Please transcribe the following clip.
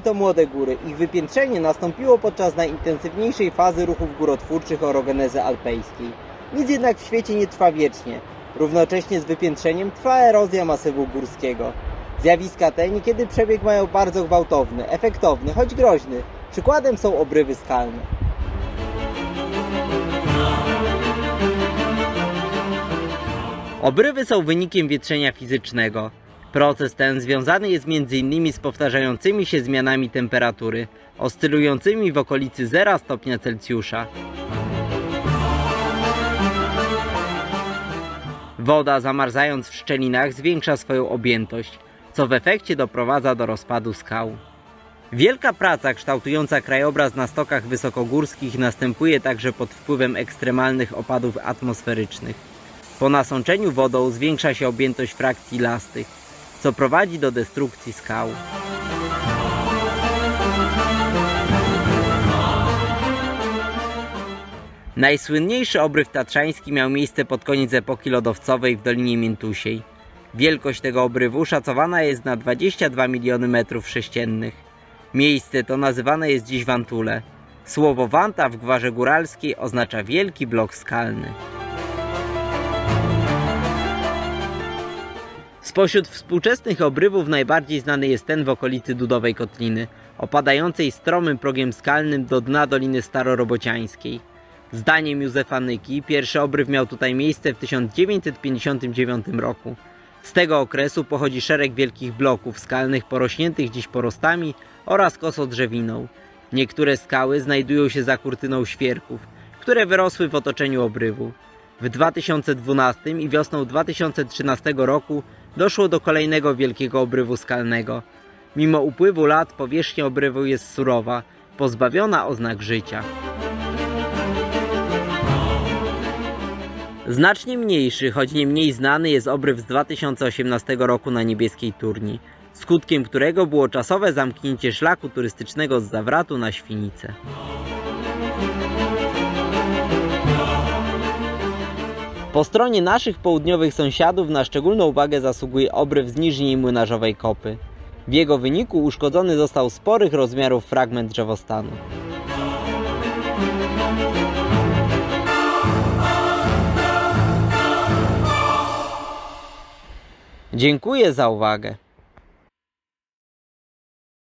to młode góry. Ich wypiętrzenie nastąpiło podczas najintensywniejszej fazy ruchów górotwórczych orogenezy alpejskiej. Nic jednak w świecie nie trwa wiecznie. Równocześnie z wypiętrzeniem trwa erozja masywu górskiego. Zjawiska te niekiedy przebieg mają bardzo gwałtowny, efektowny, choć groźny. Przykładem są obrywy skalne. Obrywy są wynikiem wietrzenia fizycznego. Proces ten związany jest m.in. z powtarzającymi się zmianami temperatury, oscylującymi w okolicy 0 stopnia Celsjusza. Woda zamarzając w szczelinach zwiększa swoją objętość, co w efekcie doprowadza do rozpadu skał. Wielka praca kształtująca krajobraz na stokach wysokogórskich następuje także pod wpływem ekstremalnych opadów atmosferycznych. Po nasączeniu wodą zwiększa się objętość frakcji lastych, co prowadzi do destrukcji skał. Najsłynniejszy obryw tatrzański miał miejsce pod koniec epoki lodowcowej w Dolinie Miętusiej. Wielkość tego obrywu szacowana jest na 22 miliony metrów sześciennych. Miejsce to nazywane jest dziś Wantule. Słowo Wanta w gwarze góralskiej oznacza wielki blok skalny. Spośród współczesnych obrywów najbardziej znany jest ten w okolicy Dudowej Kotliny, opadającej stromym progiem skalnym do dna Doliny Starorobociańskiej. Zdaniem Józefa Nyki pierwszy obryw miał tutaj miejsce w 1959 roku. Z tego okresu pochodzi szereg wielkich bloków skalnych porośniętych dziś porostami oraz kosodrzewiną. Niektóre skały znajdują się za kurtyną świerków, które wyrosły w otoczeniu obrywu. W 2012 i wiosną 2013 roku doszło do kolejnego wielkiego obrywu skalnego. Mimo upływu lat powierzchnia obrywu jest surowa, pozbawiona oznak życia. Znacznie mniejszy, choć nie mniej znany jest obryw z 2018 roku na niebieskiej turni, skutkiem którego było czasowe zamknięcie szlaku turystycznego z Zawratu na Świnicę. Po stronie naszych południowych sąsiadów na szczególną uwagę zasługuje obryw z niżniej młynarzowej kopy. W jego wyniku uszkodzony został sporych rozmiarów fragment drzewostanu. Dziękuję za uwagę.